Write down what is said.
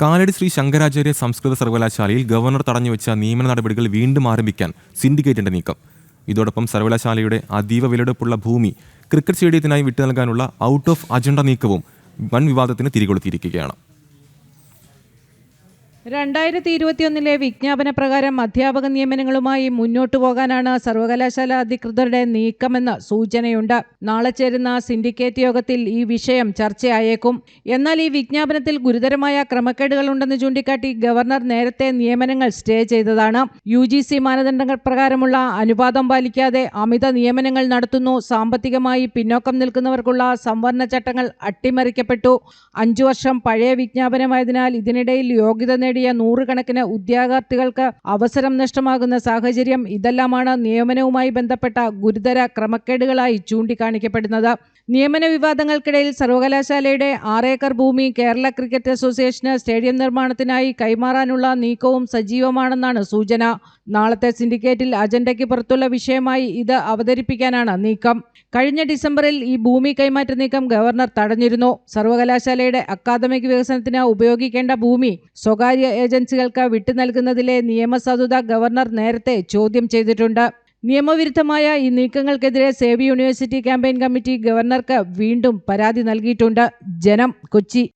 കാലടി ശ്രീ ശങ്കരാചാര്യ സംസ്കൃത സർവകലാശാലയിൽ ഗവർണർ തടഞ്ഞു വെച്ച നിയമന നടപടികൾ വീണ്ടും ആരംഭിക്കാൻ സിൻഡിക്കേറ്റിന്റെ നീക്കം. ഇതോടൊപ്പം സർവകലാശാലയുടെ അതീവ വിലയെടുപ്പുള്ള ഭൂമി ക്രിക്കറ്റ് സ്റ്റേഡിയത്തിനായി വിട്ടു നൽകാനുള്ള ഔട്ട് ഓഫ് അജണ്ട നീക്കവും വൻ വിവാദത്തിന് തിരികൊളുത്തിയിരിക്കുകയാണ്. രണ്ടായിരത്തി ഇരുപത്തിയൊന്നിലെ വിജ്ഞാപന പ്രകാരം അധ്യാപക നിയമനങ്ങളുമായി മുന്നോട്ടു പോകാനാണ് സർവകലാശാല അധികൃതരുടെ നീക്കമെന്ന് സൂചനയുണ്ട്. നാളെ ചേരുന്ന സിൻഡിക്കേറ്റ് യോഗത്തിൽ ഈ വിഷയം ചർച്ചയായേക്കും. എന്നാൽ ഈ വിജ്ഞാപനത്തിൽ ഗുരുതരമായ ക്രമക്കേടുകൾ ഉണ്ടെന്ന് ചൂണ്ടിക്കാട്ടി ഗവർണർ നേരത്തെ നിയമനങ്ങൾ സ്റ്റേ ചെയ്തതാണ്. യു ജി സി മാനദണ്ഡങ്ങൾ പ്രകാരമുള്ള അനുപാതം പാലിക്കാതെ അമിത നിയമനങ്ങൾ നടത്തുന്നു. സാമ്പത്തികമായി പിന്നോക്കം നിൽക്കുന്നവർക്കുള്ള സംവരണ ചട്ടങ്ങൾ അട്ടിമറിക്കപ്പെട്ടു. അഞ്ചു വർഷം പഴയ വിജ്ഞാപനമായതിനാൽ ഇതിനിടയിൽ യോഗ്യത നേടിയ നൂറുകണക്കിന് ഉദ്യോഗാർത്ഥികൾക്ക് അവസരം നഷ്ടമാകുന്ന സാഹചര്യം ഇതെല്ലാമാണ് നിയമനവുമായി ബന്ധപ്പെട്ട ഗുരുതര ക്രമക്കേടുകളായി ചൂണ്ടിക്കാണിക്കപ്പെടുന്നത്. നിയമന വിവാദങ്ങൾക്കിടയിൽ സർവകലാശാലയുടെ ആറേക്കർ ഭൂമി കേരള ക്രിക്കറ്റ് അസോസിയേഷന് സ്റ്റേഡിയം നിർമ്മാണത്തിനായി കൈമാറാനുള്ള നീക്കവും സജീവമാണെന്നാണ് സൂചന. നാളത്തെ സിൻഡിക്കേറ്റിൽ അജണ്ടയ്ക്ക് പുറത്തുള്ള വിഷയമായി ഇത് അവതരിപ്പിക്കാനാണ് നീക്കം. കഴിഞ്ഞ ഡിസംബറിൽ ഈ ഭൂമി കൈമാറ്റ നീക്കം ഗവർണർ തടഞ്ഞിരുന്നു. സർവകലാശാലയുടെ അക്കാദമിക് വികസനത്തിന് ഉപയോഗിക്കേണ്ട ഭൂമി സ്വകാര്യ ഏജൻസികൾക്ക് വിട്ടു നൽകുന്നതിലെ നിയമസാധുത ഗവർണർ നേരത്തെ ചോദ്യം ചെയ്തിട്ടുണ്ട്. നിയമവിരുദ്ധമായ ഈ നീക്കങ്ങൾക്കെതിരെ സേവ് യൂണിവേഴ്സിറ്റി ക്യാമ്പയിൻ കമ്മിറ്റി ഗവർണർക്ക് വീണ്ടും പരാതി നൽകിയിട്ടുണ്ട്. ജനം കൊച്ചി.